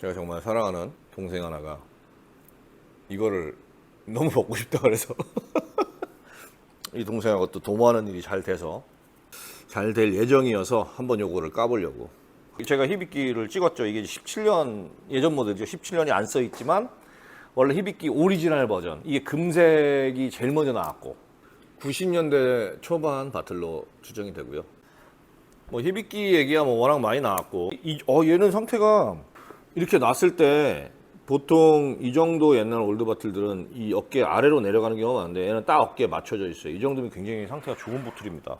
제가 정말 사랑하는 동생 하나가 이거를 너무 먹고 싶다 그래서 이 동생하고 또 도모하는 일이 잘 돼서 잘 될 예정이어서 한번 요거를 까보려고. 제가 히비키를 찍었죠. 이게 17년 예전 모델이죠. 17년이 안 써 있지만 원래 히비키 오리지널 버전. 이게 금색이 제일 먼저 나왔고 90년대 초반 바틀로 추정이 되고요. 뭐 히비키 얘기야 뭐 워낙 많이 나왔고 이, 어 얘는 상태가 이렇게 놨을 때 보통 이 정도 옛날 올드 바틀들은 이 어깨 아래로 내려가는 경우가 많은데 얘는 딱 어깨에 맞춰져 있어요. 이 정도면 굉장히 상태가 좋은 보틀입니다.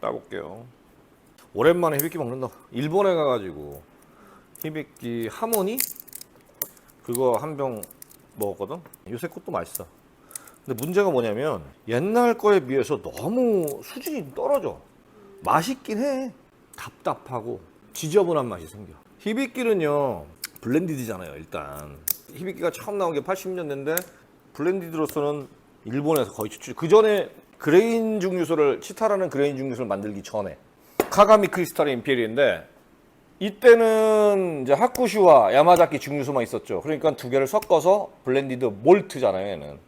따볼게요. 오랜만에 히비키 먹는다. 일본에 가가지고 히비키 하모니 그거 한 병 먹었거든. 요새 것도 맛있어. 근데 문제가 뭐냐면 옛날 거에 비해서 너무 수준이 떨어져. 맛있긴 해. 답답하고 지저분한 맛이 생겨. 히비키는요 블렌디드잖아요 일단. 히비키가 처음 나온 게 80년대인데 블렌디드로서는 일본에서 거의 추출. 그 전에 그레인 중류소를 치타라는 그레인 중류소를 만들기 전에 카가미 크리스탈의 임페리인데 이때는 이제 하쿠슈와 야마자키 중류소만 있었죠. 그러니까 두 개를 섞어서 블렌디드 몰트잖아요. 얘는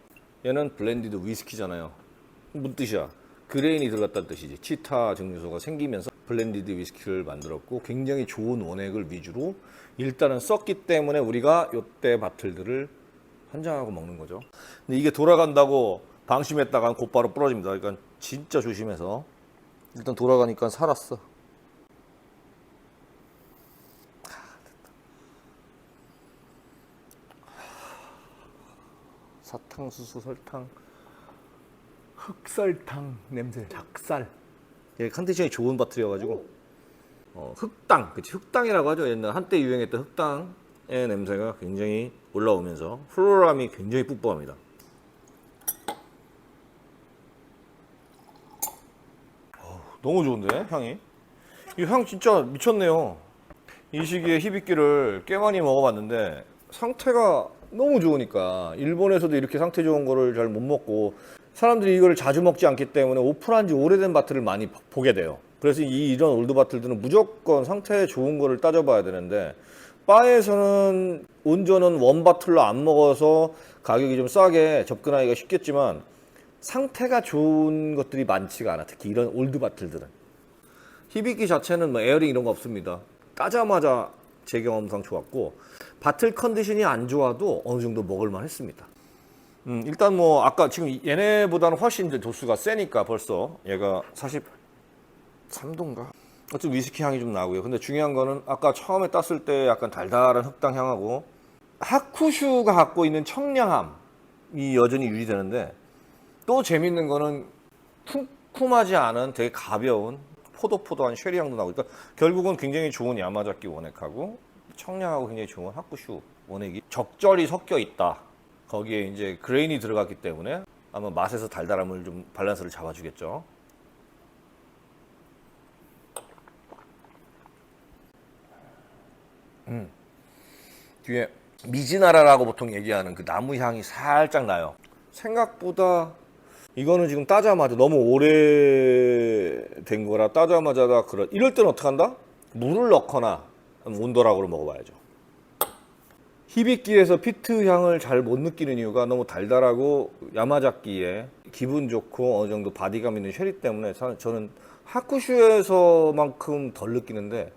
얘는 블렌디드 위스키잖아요. 무슨 뜻이야? 그레인이 들어갔다는 뜻이지. 치타 증류소가 생기면서 블렌디드 위스키를 만들었고 굉장히 좋은 원액을 위주로 일단은 썼기 때문에 우리가 요때 바틀들을 한장하고 먹는 거죠. 근데 이게 돌아간다고 방심했다간 곧바로 부러집니다. 그러니까 진짜 조심해서 일단 돌아가니까 살았어. 사탕수수 설탕 흑설탕 냄새 닭살 이게 컨디션이 좋은 바틀이어가지고. 어, 흑당 그치? 흑당이라고 하죠. 옛날 한때 유행했던 흑당의 냄새가 굉장히 올라오면서 플로람이 굉장히 뿜뿜합니다. 너무 좋은데 향이? 이 향 진짜 미쳤네요. 이 시기에 히비키를 꽤 많이 먹어봤는데 상태가 너무 좋으니까 일본에서도 이렇게 상태 좋은 거를 잘 못 먹고 사람들이 이걸 자주 먹지 않기 때문에 오픈한 지 오래된 바틀을 많이 보- 보게 돼요. 그래서 이 이런 올드 바틀들은 무조건 상태 좋은 거를 따져봐야 되는데 바에서는 온전은 원 바틀로 안 먹어서 가격이 좀 싸게 접근하기가 쉽겠지만 상태가 좋은 것들이 많지가 않아. 특히 이런 올드 바틀들은. 히비키 자체는 뭐 에어링 이런 거 없습니다. 따자마자 제 경험상 좋았고 바틀 컨디션이 안 좋아도 어느 정도 먹을만 했습니다. 음, 일단 뭐 아까 지금 얘네보다는 훨씬 이제 도수가 세니까 벌써 얘가 43도인가? 어쨌든 위스키 향이 좀 나고요. 근데 중요한 거는 아까 처음에 땄을 때 약간 달달한 흑당 향하고 하쿠슈가 갖고 있는 청량함이 여전히 유지되는데 또 재밌는 거는 쿰쿰하지 않은 되게 가벼운 포도포도한 쉐리 향도 나고 그러니까 결국은 굉장히 좋은 야마자키 원액하고 청량하고 굉장히 좋은 하쿠슈 원액이 적절히 섞여 있다. 거기에 이제 그레인이 들어갔기 때문에 아마 맛에서 달달함을 좀 밸런스를 잡아주겠죠. 음. 뒤에 미지나라라고 보통 얘기하는 그 나무 향이 살짝 나요. 생각보다 이거는 지금 따자마자 너무 오래된 거라 따자마자 다 그런 이럴 때는 어떻게 한다? 물을 넣거나 온도락으로 먹어봐야죠. 히비키에서 피트 향을 잘 못 느끼는 이유가 너무 달달하고 야마자키에 기분 좋고 어느 정도 바디감 있는 쉐리 때문에 사- 저는 하쿠슈에서만큼 덜 느끼는데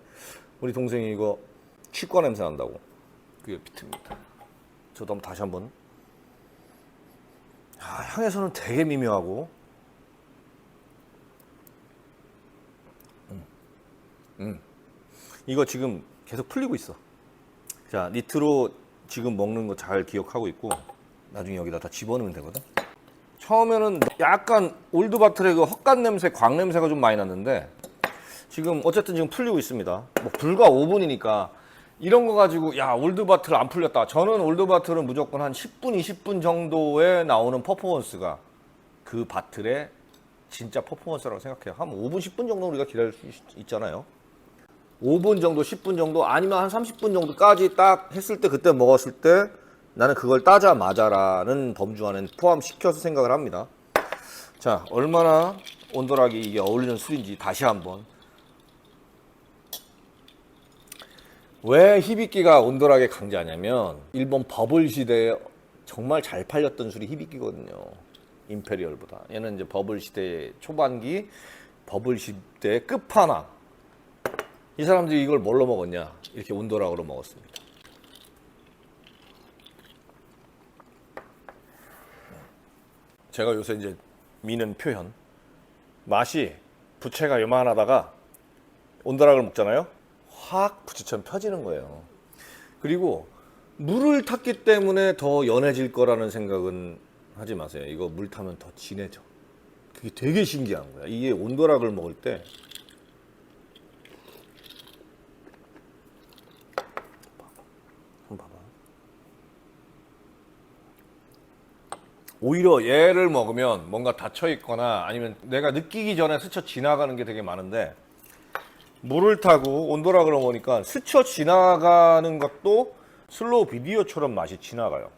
우리 동생이 이거 치과 냄새 난다고 그게 피트입니다. 저도 한번 다시 한번 아, 향에서는 되게 미묘하고 음. 음. 이거 지금 계속 풀리고 있어. 자, 니트로 지금 먹는 거 잘 기억하고 있고 나중에 여기다 다 집어넣으면 되거든. 처음에는 약간 올드 바틀의 그 헛간 냄새, 광 냄새가 좀 많이 났는데 지금 어쨌든 지금 풀리고 있습니다. 뭐 불과 5분이니까 이런 거 가지고 야 올드 바틀 안 풀렸다. 저는 올드 바틀은 무조건 한 10분, 20분 정도에 나오는 퍼포먼스가 그 바틀의 진짜 퍼포먼스라고 생각해요. 한 5분, 10분 정도 우리가 기다릴 수 있- 있잖아요. 5분 정도, 10분 정도, 아니면 한 30분 정도까지 딱 했을 때 그때 먹었을 때 나는 그걸 따자마자라는 범주 안에 포함시켜서 생각을 합니다. 자, 얼마나 온도락이 이게 어울리는 술인지 다시 한번 왜 히비키가 온돌하게 강자냐면 일본 버블 시대에 정말 잘 팔렸던 술이 히비키거든요. 임페리얼보다. 얘는 이제 버블 시대 초반기 버블 시대 끝판왕. 이 사람들이 이걸 뭘로 먹었냐? 이렇게 온도락으로 먹었습니다. 제가 요새 이제 미는 표현. 맛이 부채가 요만하다가 온도락을 먹잖아요. 확 부채처럼 펴지는 거예요. 그리고 물을 탔기 때문에 더 연해질 거라는 생각은 하지 마세요. 이거 물 타면 더 진해져. 그게 되게 신기한 거야. 이게 온도락을 먹을 때 한번 봐봐. 오히려 얘를 먹으면 뭔가 닫혀 있거나 아니면 내가 느끼기 전에 스쳐 지나가는 게 되게 많은데 물을 타고 온도락을 먹으니까 스쳐 지나가는 것도 슬로우 비디오처럼 맛이 지나가요.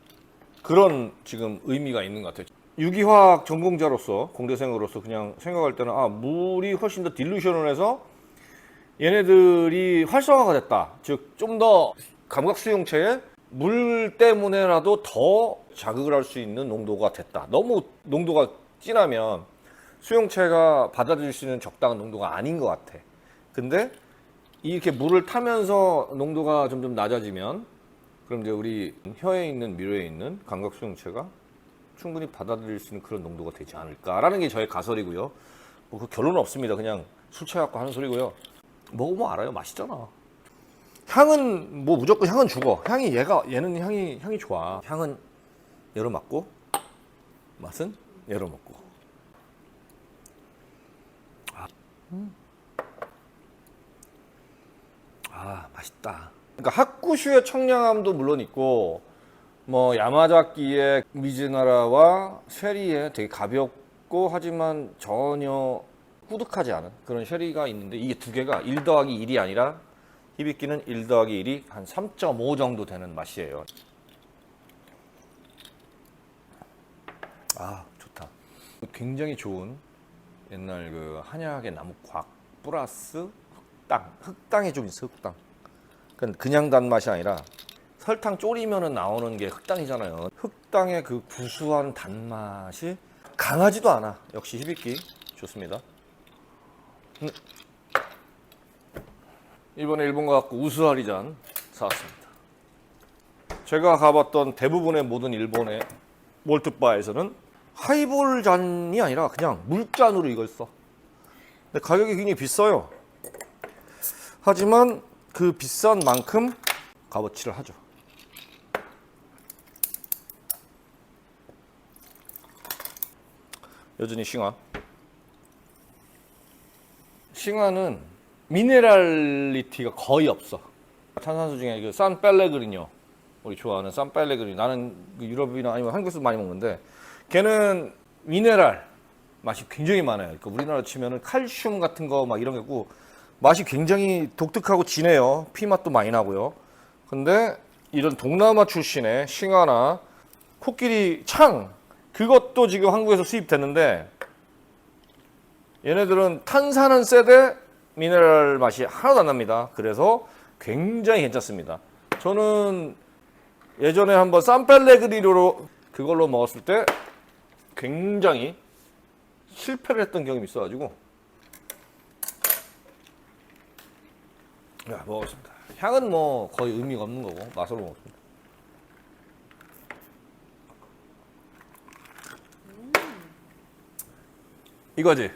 그런 지금 의미가 있는 것 같아요. 유기화학 전공자로서 공대생으로서 그냥 생각할 때는 아 물이 훨씬 더 딜루션을 해서 얘네들이 활성화가 됐다. 즉 좀 더 감각 수용체에 물 때문에라도 더 자극을 할 수 있는 농도가 됐다. 너무 농도가 진하면 수용체가 받아들일 수 있는 적당한 농도가 아닌 것 같아. 근데 이렇게 물을 타면서 농도가 점점 낮아지면 그럼 이제 우리 혀에 있는 미로에 있는 감각 수용체가 충분히 받아들일 수 있는 그런 농도가 되지 않을까라는 게 저의 가설이고요. 뭐 그 결론은 없습니다. 그냥 술 취해갖고 하는 소리고요. 먹으면 알아요. 맛있잖아. 향은 뭐 무조건 향은 죽어. 향이 얘가 얘는 향이 향이 좋아. 향은 열어 맞고 맛은 열어 먹고. 아 맛있다. 그러니까 학구슈의 청량함도 물론 있고 뭐 야마자키의 미즈나라와 쉐리의 되게 가볍고 하지만 전혀 꾸덕하지 않은 그런 쉐리가 있는데 이게 두 개가 1 더하기 1이 아니라 히비키는 1 더하기 1이 한 3.5 정도 되는 맛이에요. 아 좋다. 굉장히 좋은 옛날 그 한약의 나무 곽 플러스 흑당 흑당이 좀 있어 흑당. 그냥 단맛이 아니라 설탕 졸이면은 나오는 게 흑당이잖아요. 흑당의 그 구수한 단맛이 강하지도 않아. 역시 히비키 좋습니다. 음. 이번에 일본 가갖고 우스하리 잔 사왔습니다. 제가 가봤던 대부분의 모든 일본의 몰트바에서는 하이볼 잔이 아니라 그냥 물잔으로 이걸 써. 근데 가격이 굉장히 비싸요. 하지만 그 비싼 만큼 값어치를 하죠. 여전히 싱화. 싱화는 미네랄리티가 거의 없어. 탄산수 중에 그 산펠레그리뇨 우리 좋아하는 산펠레그리 나는 그 유럽이나 아니면 한국에서 많이 먹는데 걔는 미네랄 맛이 굉장히 많아요. 그러니까 우리나라 치면은 칼슘 같은 거 막 이런 게 있고 맛이 굉장히 독특하고 진해요. 피 맛도 많이 나고요. 근데 이런 동남아 출신의 싱하나 코끼리 창 그것도 지금 한국에서 수입됐는데 얘네들은 탄산은 세대 미네랄 맛이 하나도 안 납니다. 그래서 굉장히 괜찮습니다. 저는 예전에 한번 산펠레그리로 그걸로 먹었을 때 굉장히 실패를 했던 경험이 있어가지고 야 먹었습니다. 향은 뭐 거의 의미가 없는 거고 맛으로 먹었습니다. 이거지.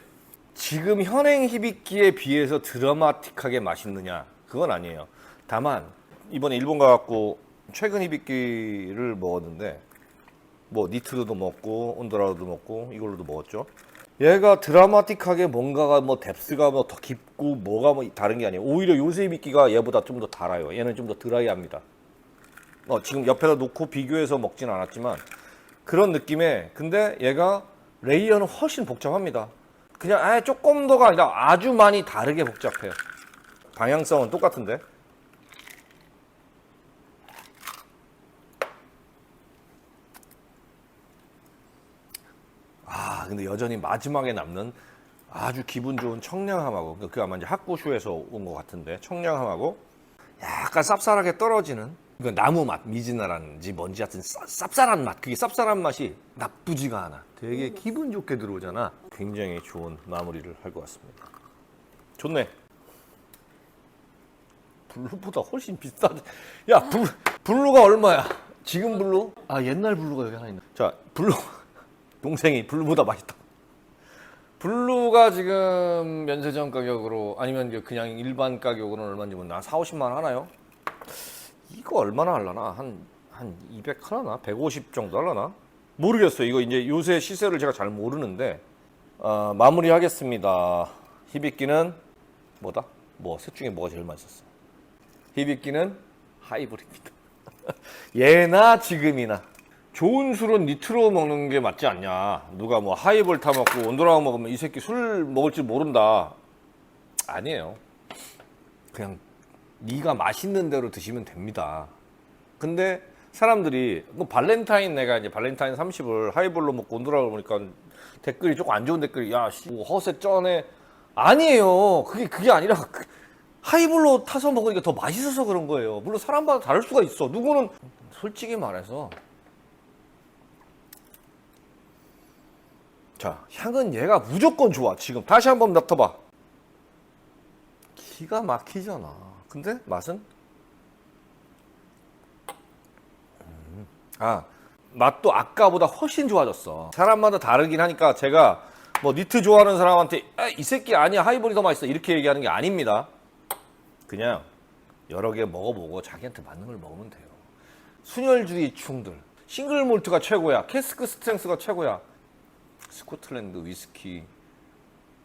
지금 현행 히비키에 비해서 드라마틱하게 맛있느냐? 그건 아니에요. 다만 이번에 일본 가갖고 최근 히비키를 먹었는데 뭐 니트로도 먹고 온도라도 먹고 이걸로도 먹었죠. 얘가 드라마틱하게 뭔가가 뭐 뎁스가 뭐 더 깊고 뭐가 뭐 다른 게 아니에요. 오히려 요새 히비키가 얘보다 좀 더 달아요. 얘는 좀 더 드라이합니다. 어, 지금 옆에다 놓고 비교해서 먹진 않았지만 그런 느낌에 근데 얘가 레이어는 훨씬 복잡합니다. 그냥 아예 조금 더가 아니라 아주 많이 다르게 복잡해요. 방향성은 똑같은데. 아, 근데 여전히 마지막에 남는 아주 기분 좋은 청량함하고 그 아마 이제 학구쇼에서 온 것 같은데 청량함하고 약간 쌉쌀하게 떨어지는 그 나무 맛, 미지나라는지 뭔지 하여튼 쌉- 쌉쌀한 맛. 그게 쌉쌀한 맛이 나쁘지가 않아. 되게 기분 좋게 들어오잖아. 굉장히 좋은 마무리를 할 것 같습니다. 좋네. 블루보다 훨씬 비싸. 야, 블루, 블루가 얼마야? 지금 블루? 아, 옛날 블루가 여기 하나 있네. 자, 블루. 동생이 블루보다 맛있다. 블루가 지금 면세점 가격으로 아니면 그냥 일반 가격으로는 얼마인지 모르나 4, 50만 원 하나요? 이거 얼마나 할라나? 한, 한 200 하려나? 150 정도 할라나? 모르겠어요. 이거 이제 요새 시세를 제가 잘 모르는데 아, 마무리 하겠습니다. 히비키는 뭐다? 뭐 셋 중에 뭐가 제일 맛있었어? 히비키는 하이브리드입니다. 예나 지금이나 좋은 술은 니트로 먹는 게 맞지 않냐? 누가 뭐 하이볼 타 먹고 온도랑 먹으면 이 새끼 술 먹을 줄 모른다. 아니에요. 그냥 네가 맛있는 대로 드시면 됩니다. 근데 사람들이 뭐 발렌타인 내가 이제 발렌타인 30을 하이볼로 먹고 온도락을 보니까 댓글이 조금 안 좋은 댓글이 야 씨, 뭐 허세 쩌네 아니에요 그게 그게 아니라 그 하이볼로 타서 먹으니까 더 맛있어서 그런 거예요 물론 사람마다 다를 수가 있어 누구는 솔직히 말해서 자 향은 얘가 무조건 좋아. 지금. 다시 한번 맡아봐. 기가 막히잖아. 근데? 맛은? 아 맛도 아까보다 훨씬 좋아졌어. 사람마다 다르긴 하니까 제가 뭐 니트 좋아하는 사람한테 아, 이 새끼 아니야. 하이볼이 더 맛있어. 이렇게 얘기하는 게 아닙니다. 그냥 여러 개 먹어보고 자기한테 맞는 걸 먹으면 돼요. 순혈주의 충들 싱글 몰트가 최고야. 캐스크 스트렝스가 최고야 스코틀랜드 위스키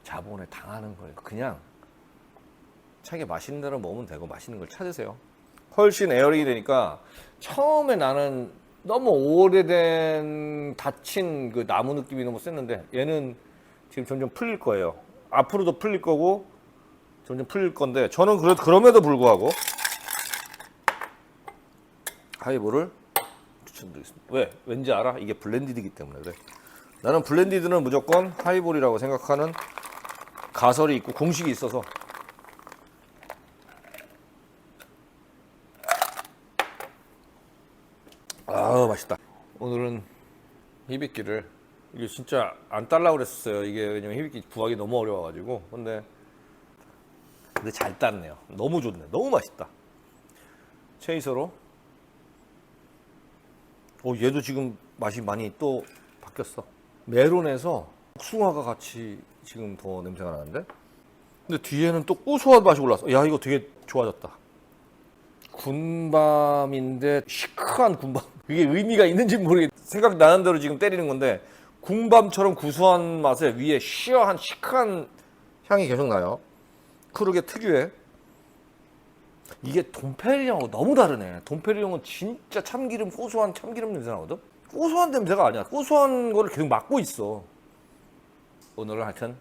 자본에 당하는 거예요 그냥 자기 맛있는 대로 먹으면 되고 맛있는 걸 찾으세요 훨씬 에어링이 되니까 처음에 나는 너무 오래된 닫힌 그 나무 느낌이 너무 셌는데 얘는 지금 점점 풀릴 거예요. 앞으로도 풀릴 거고 점점 풀릴 건데 저는 그래, 그럼에도 불구하고 하이볼을 추천드리겠습니다. 왜? 왠지 알아? 이게 블렌디드이기 때문에 그래. 나는 블렌디드는 무조건 하이볼이라고 생각하는 가설이 있고 공식이 있어서 아 맛있다. 오늘은 히비키를 이게 진짜 안 딸라 그랬었어요. 이게 왜냐면 히비키 구하기 너무 어려워가지고 근데 근데 잘 땄네요. 너무 좋네. 너무 맛있다. 체이서로. 오 얘도 지금 맛이 많이 또 바뀌었어. 메론에서 복숭아가 같이 지금 더 냄새가 나는데. 근데 뒤에는 또 고소한 맛이 올랐어. 야 이거 되게 좋아졌다. 군밤인데 시크한 군밤. 그게 의미가 있는지 모르겠. 생각나는 대로 지금 때리는 건데 군밤처럼 구수한 맛에 위에 시어한 시크한 향이 계속 나요. 크루게 특유의 이게 돈페리뇽하고 너무 다르네. 돈페리뇽은 진짜 참기름 고소한 참기름 냄새 나거든. 고소한 냄새가 아니야. 고소한 거를 계속 맡고 있어. 오늘은 하여튼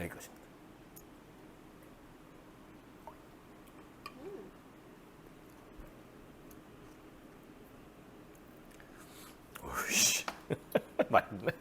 여기까지입니다. 오이씨 맛있네.